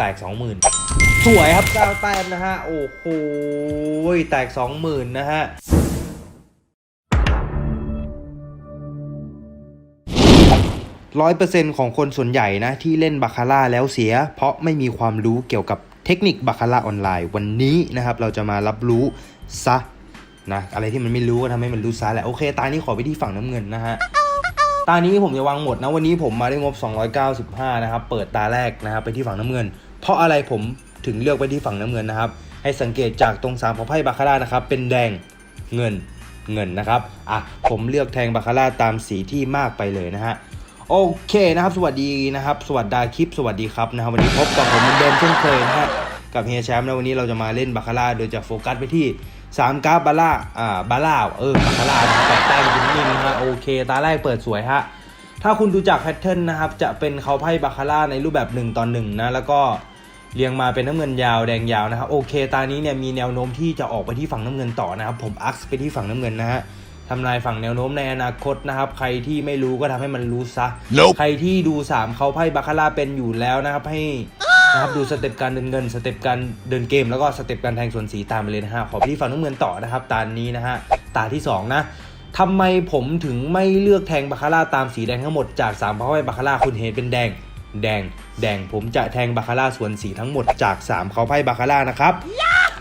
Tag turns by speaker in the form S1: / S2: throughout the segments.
S1: แตก 20,000 สวยครับเก้าแต้มนะฮะ โอ้โหแตก 20,000 นะฮะร้อยเปอร์เซ็นต์ของคนส่วนใหญ่นะที่เล่นบาคาร่าแล้วเสีย เพราะไม่มีความรู้เกี่ยวกับเทคนิคบาคาร่าออนไลน์วันนี้นะครับ เราจะมารับรู้ซะนะอะไรที่มันไม่รู้ก็ทำให้มันรู้ซะแหละโอเค ตานี้ขอไปที่ฝั่งน้ำเงินนะฮะตานี้ผมจะวางหมดนะวันนี้ผมมาได้งบ 295 นะครับ เปิดตาแรกนะครับไปที่ฝั่งน้ำเงิน เพราะอะไรผมถึงเลือกไปที่ฝั่งน้ำเงินนะครับ ให้สังเกตจากตรงสามของไพ่บาคาร่านะครับ เป็นแดงเงินเงินนะครับอะผมเลือกแทงบาคาร่าตามสีที่มากไปเลยนะฮะโอเคนะครับ สวัสดีนะครับ สวัสดีคลิป สวัสดีครับนะครับวันนี้พบกับผมเหมือนเดิมเช่นเคยนะฮะกับเฮียแชมป์นะวันนี้เราจะมาเล่นบาคาร่าโดยจะโฟกัสไปที่3กราฟบาร่าอ่าบาร่าเออบาคาร่าแปดแต้มนิ่มๆนะฮะโอเค ตาแรกเปิดสวยฮะถ้าคุณดูจากแพทเทิร์นนะครับจะเป็นเขาไพ่บาคาร่าในรูปแบบ1ต่อ1นะแล้วก็ เรียงมาเป็นน้ำเงินยาวแดงยาวนะครับโอเคตานี้เนี่ยมีแนวโน้มที่จะออกไปที่ฝั่งน้ำเงินต่อนะครับผมอักไปที่ฝั่งน้ำเงินนะฮะทำลายฝั่งแนวโน้มในอนาคตนะครับ ใครที่ไม่รู้ก็ทำให้มันรู้ซะ
S2: Nope
S1: ใครที่ดู 3เขาไพ่บาคาร่าเป็นอยู่แล้วนะครับให้นะครับดูสเต็ปการเดินเงินสเต็ปการเดินเกมแล้วก็สเต็ปการแทงส่วนสีตามไปเลยนะฮะขอไปที่ฝั่งน้ำเงินต่อนะครับตานี้นะฮะตาที่สองนะทำไมผมถึงไม่เลือกแทงบาคาร่าตามสีแดงทั้งหมดจาก3เพราะว่าบาคาร่าคุณเห็นเป็นแดง แดง แดงผมจะแทงบาคาร่าส่วนสีทั้งหมดจาก 3 เขาไพ่บาคาร่านะครับ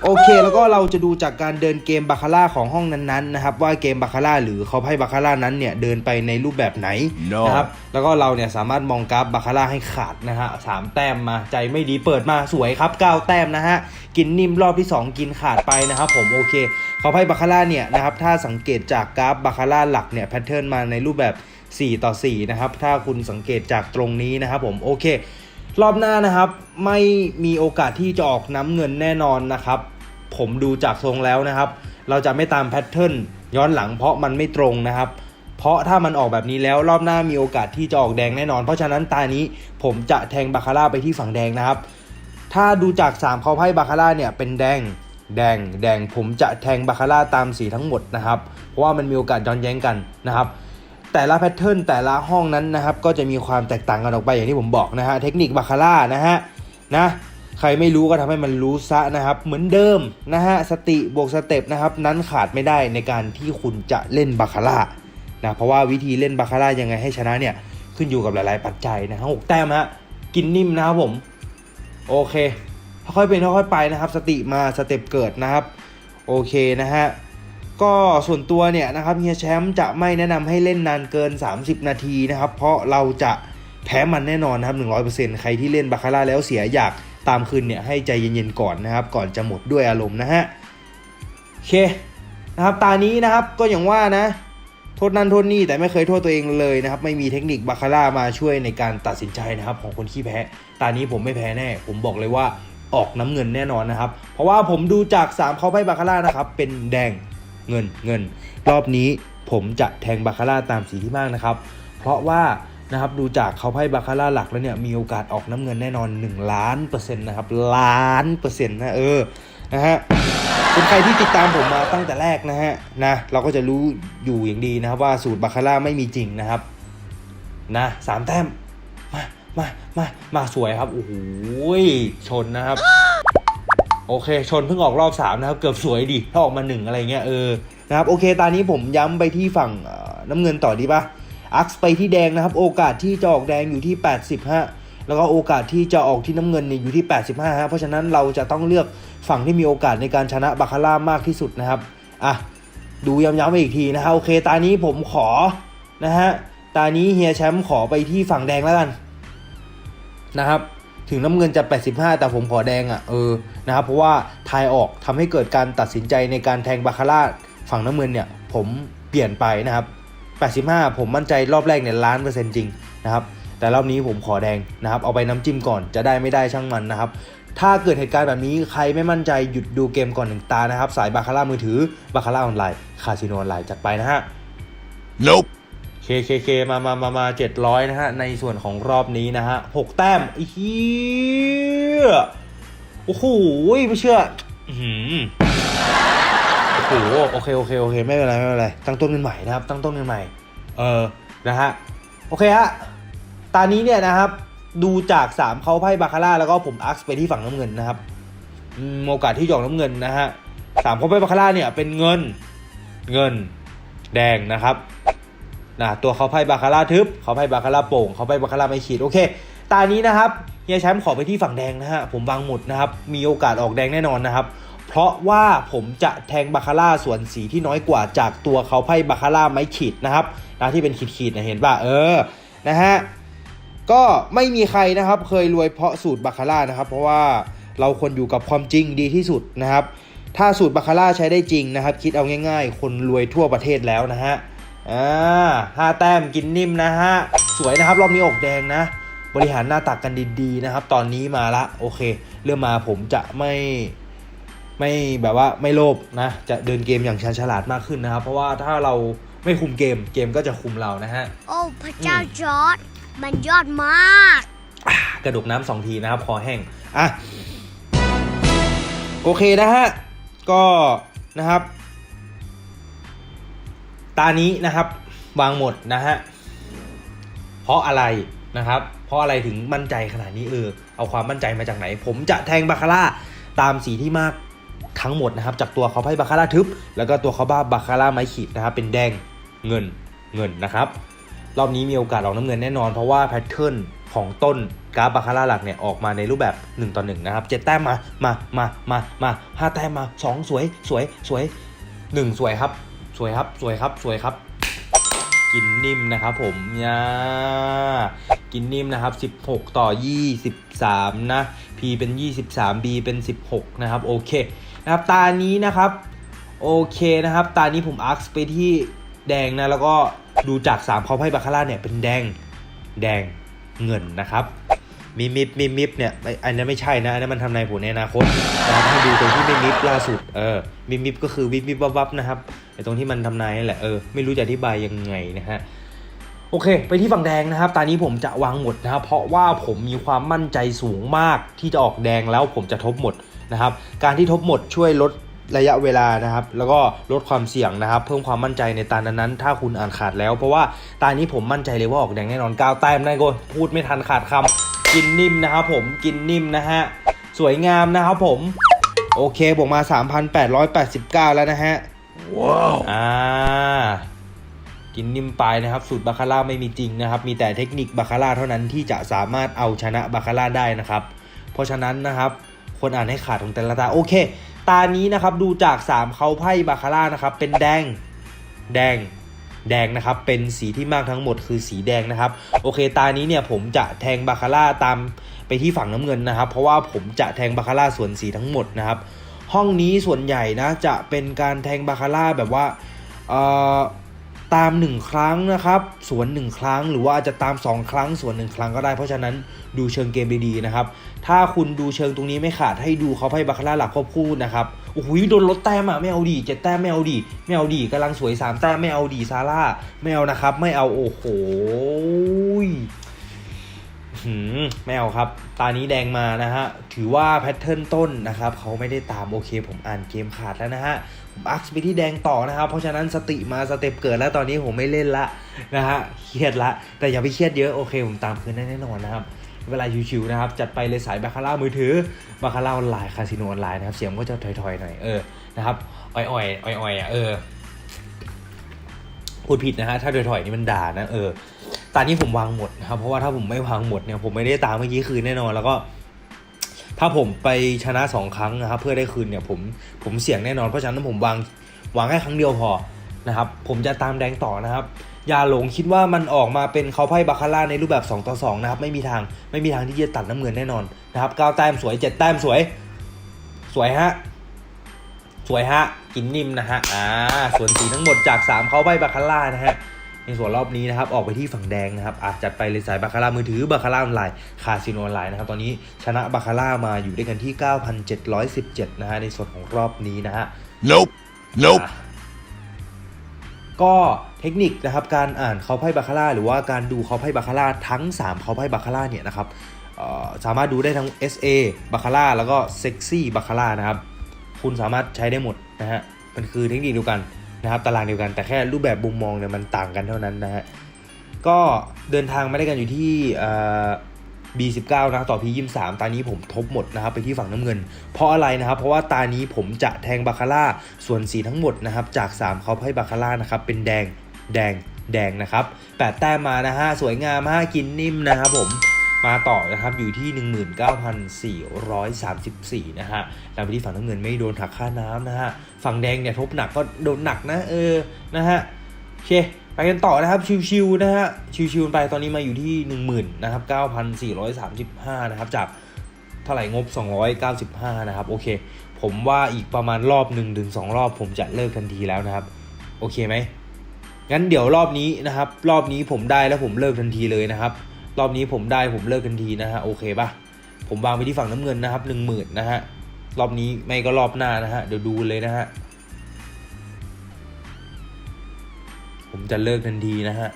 S1: โอเค แล้วก็เราจะดูจากการเดินเกมบาคาร่าของห้องนั้นๆนะครับ ว่าเกมบาคาร่าหรือเขาไพ่บาคาร่านั้นเนี่ยเดินไปในรูปแบบไหน
S2: No
S1: นะครับ แล้วก็เราเนี่ยสามารถมองกราฟบาคาร่าให้ขาดนะฮะสามแต้มมาใจไม่ดีเปิดมาสวยครับเก้าแต้มนะฮะกินนิ่มรอบที่ 2 กินขาดไปนะครับผมโอเคเขาไพ่บาคาร่าเนี่ยนะครับถ้าสังเกตจากกราฟบาคาร่าหลักเนี่ยแพทเทิร์นมาในรูปแบบ 4 ต่อ 4 นะครับ ถ้าคุณสังเกตจากตรงนี้นะครับผมโอเค รอบหน้านะครับไม่มีโอกาสที่จะออกน้ำเงินแน่นอนนะครับ ผมดูจากทรงแล้วนะครับ เราจะไม่ตามแพทเทิร์นย้อนหลังเพราะมันไม่ตรงนะครับเพราะถ้ามันออกแบบนี้แล้วรอบหน้ามีโอกาสที่จะออกแดงแน่นอน เพราะฉะนั้นตานี้ผมจะแทงบาคาร่าไปที่ฝั่งแดงนะครับ ถ้าดูจาก3เขาไพ่บาคาร่าเนี่ยเป็นแดง แดง แดง ผมจะแทงบาคาร่าตามสีทั้งหมดนะครับ เพราะว่ามันมีโอกาสย้อนแย้งกันนะครับ แต่ละแพทเทิร์นแต่ละห้องนั้นนะครับก็จะมีความแตกต่างกันออกไปอย่างที่ผมบอกนะฮะเทคนิคบาคาร่านะฮะนะใครไม่รู้ก็ทำให้มันรู้ซะนะครับ เหมือนเดิมนะฮะสติบวกสเต็ปนะครับนั้นขาดไม่ได้ในการที่คุณจะเล่นบาคาร่านะเพราะว่าวิธีเล่นบาคาร่ายังไงให้ชนะเนี่ยขึ้นอยู่กับหลาย ๆ ปัจจัยนะฮะหกแต้มฮะกินนิ่มนะครับผมโอเคค่อยๆเป็นค่อยๆไปนะครับ สติมาสเต็ปเกิดนะครับ โอเคนะฮะ ก็ส่วนตัวเนี่ยนะครับเฮียแชมป์จะไม่แนะนำให้เล่นนานเกิน 30 นาทีนะครับ เพราะเราจะแพ้มันแน่นอนนะครับ 100%ใครที่เล่นบาคาร่าแล้วเสียอยากตามคืนเนี่ยให้ใจเย็นๆก่อนนะครับ ก่อนจะหมดด้วยอารมณ์นะฮะโอเคนะครับตานี้นะครับก็อย่างว่านะ โทษนั่นโทษนี่แต่ไม่เคยโทษตัวเองเลยนะครับ ไม่มีเทคนิคบาคาร่ามาช่วยในการตัดสินใจนะครับ ของคนขี้แพ้ตานี้ผมไม่แพ้แน่ ผมบอกเลยว่าออกน้ำเงินแน่นอนนะครับ เพราะว่าผมดูจาก 3เขาไพ่บาคาร่านะครับ เป็นแดง เงินเงิน รอบนี้ผมจะแทงบาคาร่าตามสีที่มากนะครับ เพราะว่านะครับดูจากเขาไพ่บาคาร่าหลักแล้วเนี่ยมีโอกาสออกน้ำเงินแน่นอน 1 ล้านเปอร์เซ็นต์นะครับล้านเปอร์เซ็นต์นะเออนะฮะเป็นใครที่ติดตามผมมาตั้งแต่แรกนะฮะนะเราก็จะรู้อยู่อย่างดีนะครับว่าสูตรบาคาร่าไม่มีจริงนะครับนะสามแต้มมามามามาสวยครับโอ้โหชนนะครับ โอเค ชนเพิ่งออกรอบสามนะครับ เกือบสวยดิถ้าออกมาหนึ่งอะไรเงี้ยเออนะครับโอเค ตอนนี้ผมย้ำไปที่ฝั่งน้ำเงินต่อดีปะอักไปที่แดงนะครับ โอกาสที่จะออกแดงอยู่ที่ 80ฮะแล้วก็โอกาสที่จะออกที่น้ำเงินเนี่ยอยู่ที่ 85ฮะเพราะฉะนั้นเราจะต้องเลือกฝั่งที่มีโอกาสในการชนะบาคาร่ามากที่สุดนะครับอะดูย้ำๆไปอีกทีนะฮะโอเคตานี้ผมขอนะฮะตานี้เฮียแชมป์ขอไปที่ฝั่งแดงแล้วกันนะครับ ถึงน้ำเงินจะ 85 แต่ผมขอแดงอะ่ะเออนะครับเพราะว่าทายออกทำให้เกิดการตัดสินใจในการแทงบาคาร่าฝั่งน้ำเงินเนี่ยผมเปลี่ยนไปนะครับ 85 ผมมั่นใจรอบแรกเนี่ยล้านเปอร์เซ็นต์จริงนะครับแต่รอบนี้ผมขอแดงนะครับ เอาไปน้ำจิ้มก่อนจะได้ไม่ได้ช่างมันนะครับ ถ้าเกิดเหตุการณ์แบบนี้ใครไม่มั่นใจหยุดดูเกมก่อนหนึ่งตานะครับ สายบาคาร่ามือถือบาคาร่าออนไลน์คาสิโนออนไลน์จัดไปนะฮะ
S2: Nope
S1: เคเคเคมามามามาเจ็ดร้อยนะฮะ ในส่วนของรอบนี้นะฮะหกแต้มอ้เฮียโอ้โหไม่เชื่อโอ้โหโอเคโอเคโอเคไม่เป็นไรไม่เป็นไรตั้งต้นกันใหม่นะครับ ตั้งต้นกันใหม่ เออนะฮะโอเคฮะตอนนี้เนี่ยนะครับ ดูจากสามเขาไพ่บาคาร่าแล้วก็ผมอักไปที่ฝั่งน้ำเงินนะครับโอกาสที่จอกน้ำเงินนะฮะสามเขาไพ่บาคาร่าเนี่ยเป็นเงินเงินแดงนะครับ นะตัวเขาไพ่บาคาร่าทึบเขาไพ่บาคาร่าโป่งเขาไพ่บาคาร่าไม่ขีดโอเค ตานี้นะครับเฮียแชมป์ขอไปที่ฝั่งแดงนะฮะผมวางหมุดนะครับมีโอกาสออกแดงแน่นอนนะครับเพราะว่าผมจะแทงบาคาร่าส่วนสีที่น้อยกว่าจากตัวเขาไพ่บาคาร่าไม้ขีดนะครับนะที่เป็นขีดๆนะเห็นป่ะเออนะฮะก็ไม่มีใครนะครับเคยรวยเพราะสูตรบาคาร่านะครับ เพราะว่าเราควรอยู่กับความจริงดีที่สุดนะครับ ถ้าสูตรบาคาร่าใช้ได้จริงนะครับ คิดเอาง่าย ๆ คนรวยทั่วประเทศแล้วนะฮะ อ่าห้าแต้มกินนิ่มนะฮะ สวยนะครับ รอบนี้อกแดงนะ บริหารหน้าตักกันดีๆนะครับ ตอนนี้มาละโอเค เริ่มมาผมจะไม่ไม่แบบว่าไม่โลภนะ จะเดินเกมอย่างชาญฉลาดมากขึ้นนะครับ เพราะว่าถ้าเราไม่คุมเกมเกมก็จะคุมเรานะฮะ
S2: โอ้พระเจ้าจอร์ดมันยอดมาก
S1: กระดกน้ำสองทีนะครับ คอแห้ง อะ โอเคนะฮะ ก็นะครับ ตานี้นะครับวางหมดนะฮะเพราะอะไรนะครับ เพราะอะไรถึงมั่นใจขนาดนี้เออเอาความมั่นใจมาจากไหน ผมจะแทงบาคาร่าตามสีที่มากทั้งหมดนะครับ จากตัวเขาไพ่บาคาร่าทึบ แล้วก็ตัวเขาบ้าบาคาร่าไม้ขีดนะครับเป็นแดงเงินเงินนะครับ รอบนี้มีโอกาสออกน้ำเงินแน่นอน เพราะว่าแพทเทิร์นของต้นกราฟบาคาร่าหลักเนี่ยออกมาในรูปแบบ 1 ต่อ 1 นะครับเจ็ดแต้มมา มา มา มา มาห้าแต้มมา 2 สวย สวย สวย 1 สวยครับ สวยครับสวยครับสวยครับ กินนิ่มนะครับผมย่ากินนิ่มนะครับ 16 ต่อ 23 นะ P เป็น 23 B เป็น 16 นะครับ โอเคนะครับตานี้นะครับ โอเคนะครับ ตานี้ผมอาร์คไปที่แดงนะ แล้วก็ดูจาก3เขาไพ่บาคาร่าเนี่ยเป็นแดง แดงเงินนะครับ มีมิบมีมิบเนี่ยไอันนั้นไม่ใช่นะอันนั้นมันทำนายผลในอนาคตนะครับให้ดูตรงที่ไม่มิบล่าสุดเออมิบมิบก็คือวิบวิบวับวับนะครับไอ้ตรงที่มันทำนายนั่นแหละเออไม่รู้จะอธิบายยังไงนะฮะโอเค ไปที่ฝั่งแดงนะครับ ตอนนี้ผมจะวางหมดนะครับ เพราะว่าผมมีความมั่นใจสูงมากที่จะออกแดงแล้วผมจะทบหมดนะครับ การที่ทบหมดช่วยลด ระยะเวลานะครับ แล้วก็ลดความเสี่ยงนะครับ เพิ่มความมั่นใจในตานั้นๆถ้าคุณอ่านขาดแล้ว เพราะว่าตานี้ผมมั่นใจเลยว่าออกแดงแน่นอนก้าวแต้มได้โกนพูดไม่ทันขาดคำกินนิ่มนะครับผมกินนิ่มนะฮะสวยงามนะครับผมโอเคบวกมา 3,889 แล้วนะฮะว้าวอ่ากินนิ่มไปนะครับ สูตรบาคาร่าไม่มีจริงนะครับ มีแต่เทคนิคบาคาร่าเท่านั้นที่จะสามารถเอาชนะบาคาร่าได้นะครับ เพราะฉะนั้นนะครับ คนอ่านให้ขาดของแต่ละตา โอเค ตานี้นะครับดูจาก 3เขาไพ่บาคาร่านะครับเป็นแดงแดงแดงนะครับเป็นสีที่มากทั้งหมดคือสีแดงนะครับโอเคตานี้เนี่ยผมจะแทงบาคาร่าตามไปที่ฝั่งน้ำเงินนะครับ เพราะว่าผมจะแทงบาคาร่าส่วนสีทั้งหมดนะครับ ห้องนี้ส่วนใหญ่นะจะเป็นการแทงบาคาร่าแบบว่าเอ่อ ตาม 1 ครั้งนะครับสวน 1 ครั้ง หรือว่าอาจจะตาม 2 ครั้งสวน 1 ครั้งก็ได้ เพราะฉะนั้นดูเชิงเกมดีๆนะครับ ถ้าคุณดูเชิงตรงนี้ไม่ขาดให้ดูเขาไพ่บาคาร่าหลักควบคู่นะครับโอ้โหโดนลดแต้มอะไม่เอาดีเจ็ดแต้มไม่เอาดีไม่เอาดีกำลังสวยสามแต้มไม่เอาดีซาร่าไม่เอานะครับ ไม่เอาโอ้โห ไม่เอาครับ ตานี้แดงมานะฮะ ถือว่าแพทเทิร์นต้นนะครับเขาไม่ได้ตามโอเค ผมอ่านเกมขาดแล้วนะฮะผมอักไปที่แดงต่อนะครับ เพราะฉะนั้นสติมาสเต็ปเกิดแล้วตอนนี้ผมไม่เล่นละนะฮะ เครียดละ แต่อย่าไปเครียดเยอะโอเค ผมตามคืนได้แน่นอนนะครับ เวลาชิวๆนะครับ จัดไปเลยสายบาคาร่ามือถือบาคาร่าออนไลน์คาสิโนออนไลน์นะครับ เสียงก็จะถอยๆหน่อยเออ นะครับ อ่อยๆอ่อยๆอะเออ พูดผิดนะฮะ ถ้าถอยๆนี่มันด่านะเออ ตอนนี้ผมวางหมดนะครับ เพราะว่าถ้าผมไม่วางหมดเนี่ยผมไม่ได้ตามเมื่อกี้คืนแน่นอน แล้วก็ ถ้าผมไปชนะสองครั้งนะครับ เพื่อได้คืนเนี่ยผมผมเสี่ยงแน่นอนเพราะฉะนั้นผมวางวางแค่ครั้งเดียวพอนะครับ ผมจะตามแดงต่อนะครับอย่าหลงคิดว่ามันออกมาเป็นเขาไพ่บาคาร่าในรูปแบบ2ต่อ2นะครับไม่มีทางไม่มีทางที่จะตัดน้ำเงินแน่นอนนะครับ9แต้มสวย7แต้มสวย สวยฮะสวยฮะกินนิ่มนะฮะอ่าส่วนสีทั้งหมดจาก 3 เขาไพ่บาคาร่านะฮะ ในส่วนรอบนี้นะครับออกไปที่ฝั่งแดงนะครับอาจจัดไปเลยสายบาคาร่ามือถือบาคาร่าออนไลน์คาสิโนออนไลน์นะครับตอนนี้ชนะบาคาร่ามาอยู่ด้วยกันที่ 9,717 นะฮะในส่วนของรอบนี้นะฮะ
S3: Nope. Nope.
S1: อะก็เทคนิคนะครับการอ่านเขาไพ่บาคาร่าหรือว่าการดูเขาไพ่บาคาร่าทั้ง 3เขาไพ่บาคาร่าเนี่ยนะครับเอ่อสามารถดูได้ทั้ง SA บาคาร่าแล้วก็เซ็กซี่บาคาร่านะครับ คุณสามารถใช้ได้หมดนะฮะมันคือเทคนิคเดียวกัน นะครับตารางเดียวกันแต่แค่รูปแบบมุมมองเนี่ยมันต่างกันเท่านั้นนะฮะก็เดินทางมาได้กันอยู่ที่ B19 นะต่อ P23 ตานี้ผมทบหมดนะครับไปที่ฝั่งน้ำเงิน เพราะอะไรนะครับ เพราะว่าตานี้ผมจะแทงบาคาร่าส่วนสีทั้งหมดนะครับจาก 3เขาให้บาคาร่านะครับเป็นแดงแดงแดงนะครับแปดแต้มมานะฮะสวยงามฮะกินนิ่มนะครับผม มาต่อนะครับอยู่ที่ 19,434 นะฮะแล้วไปที่ฝั่งน้ำเงินไม่โดนหักค่าน้ำนะฮะ ฝั่งแดงเนี่ยทบหนักก็โดนหนักนะเออ นะฮะโอเคไปกันต่อนะครับชิวๆนะฮะชิวๆไปตอนนี้มาอยู่ที่ 10,000นะครับ9,435 นะครับจากเท่าไหร่งบ 295 นะครับโอเค ผมว่าอีกประมาณรอบ1นถึงสรอบผมจะเลิกทันทีแล้วนะครับ โอเคไหมงั้นเดี๋ยวรอบนี้นะครับ รอบนี้ผมได้แล้วผมเลิกทันทีเลยนะครับ รอบนี้ผมได้ผมเลิกทันทีนะฮะโอเคปะผมวางไปที่ฝั่งน้ำเงินนะครับ10,000นะฮะรอบนี้ไม่ก็รอบหน้านะฮะเดี๋ยวดูเลยนะฮะผมจะเลิกทันทีนะฮะ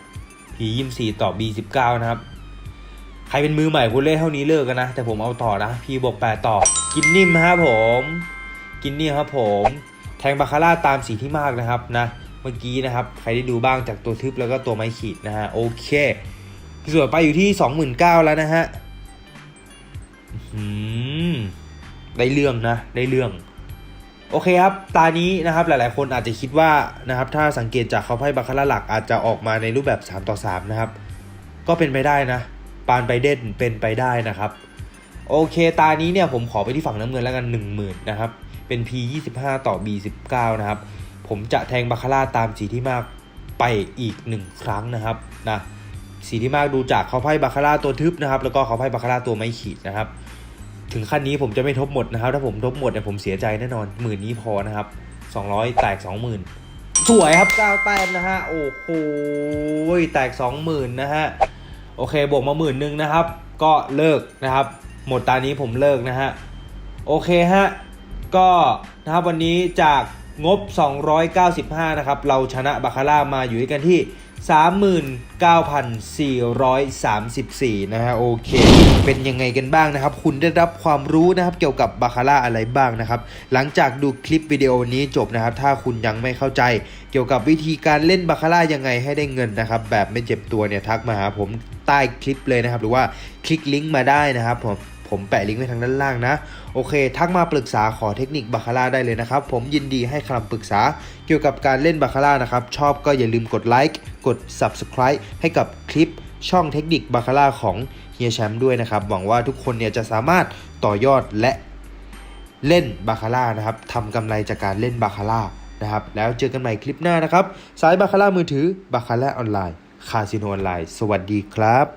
S1: P ยี่สี่ต่อ B สิบเก้านะครับ ใครเป็นมือใหม่คุณเล่นเท่านี้เลิกกันนะ แต่ผมเอาต่อนะ P บวกแปดต่อ กินนิ่มครับผม กินนิ่มครับผม แทงบาคาร่าตามสีที่มากนะครับนะ เมื่อกี้นะครับ ใครได้ดูบ้างจากตัวทึบแล้วก็ตัวไม้ขีดนะฮะ โอเค ส่วนไปอยู่ที่ 29,000แล้วนะฮะได้เรื่องนะ ได้เรื่อง โอเคครับ ตานี้นะครับหลายๆ คนอาจจะคิดว่านะครับ ถ้าสังเกตจากเขาไพ่บาคาร่าหลักอาจจะออกมาในรูปแบบ 3 ต่อ 3 นะครับ ก็เป็นไปได้นะ ปานไปเด่นเป็นไปได้นะครับ โอเค ตานี้เนี่ยผมขอไปที่ฝั่งน้ำเงินแล้วกัน 10,000นะครับ เป็น P 25 ต่อ B 19นะครับ ผมจะแทงบาคาร่าตามสีที่มากไปอีก 1 ครั้งนะครับนะ สีที่มากดูจากเขาไพ่บาคาร่าตัวทึบนะครับ แล้วก็เขาไพ่บาคาร่าตัวไม่ขีดนะครับ ถึงขั้นนี้ผมจะไม่ทบหมดนะครับ ถ้าผมทบหมดเนี่ยผมเสียใจแน่นอนหมื่นนี้พอนะครับ 200 แตก 20,000 สวยครับ9แต้มนะฮะ โอ้โหแตก 20,000 นะฮะ โอเคบวกมาหมื่นหนึ่งนะครับ ก็เลิกนะครับ หมดตานี้ผมเลิกนะฮะ โอเคฮะ ก็นะครับวันนี้จากงบ 295 นะครับ เราชนะบาคาร่ามาอยู่ด้วยกันที่ 39,434 นะฮะโอเค เป็นยังไงกันบ้างนะครับ คุณได้รับความรู้นะครับเกี่ยวกับบาคาร่าอะไรบ้างนะครับ หลังจากดูคลิปวิดีโอนี้จบนะครับ ถ้าคุณยังไม่เข้าใจ เกี่ยวกับวิธีการเล่นบาคาร่ายังไงให้ได้เงินนะครับ แบบไม่เจ็บตัวเนี่ยทักมาหาผมใต้คลิปเลยนะครับ หรือว่าคลิกลิงก์มาได้นะครับผม ผมแปะลิงก์ไว้ทางด้านล่างนะ โอเค ทักมาปรึกษาขอเทคนิคบาคาร่าได้เลยนะครับ ผมยินดีให้คำปรึกษาเกี่ยวกับการเล่นบาคาร่านะครับ ชอบก็อย่าลืมกดไลค์กด Subscribe ให้กับคลิปช่องเทคนิคบาคาร่าของเฮียแชมป์ด้วยนะครับ หวังว่าทุกคนเนี่ยจะสามารถต่อยอดและเล่นบาคาร่านะครับทำกำไรจากการเล่นบาคาร่านะครับ แล้วเจอกันใหม่คลิปหน้านะครับ สายบาคาร่ามือถือบาคาร่าออนไลน์ คาสิโนออนไลน์ สวัสดีครับ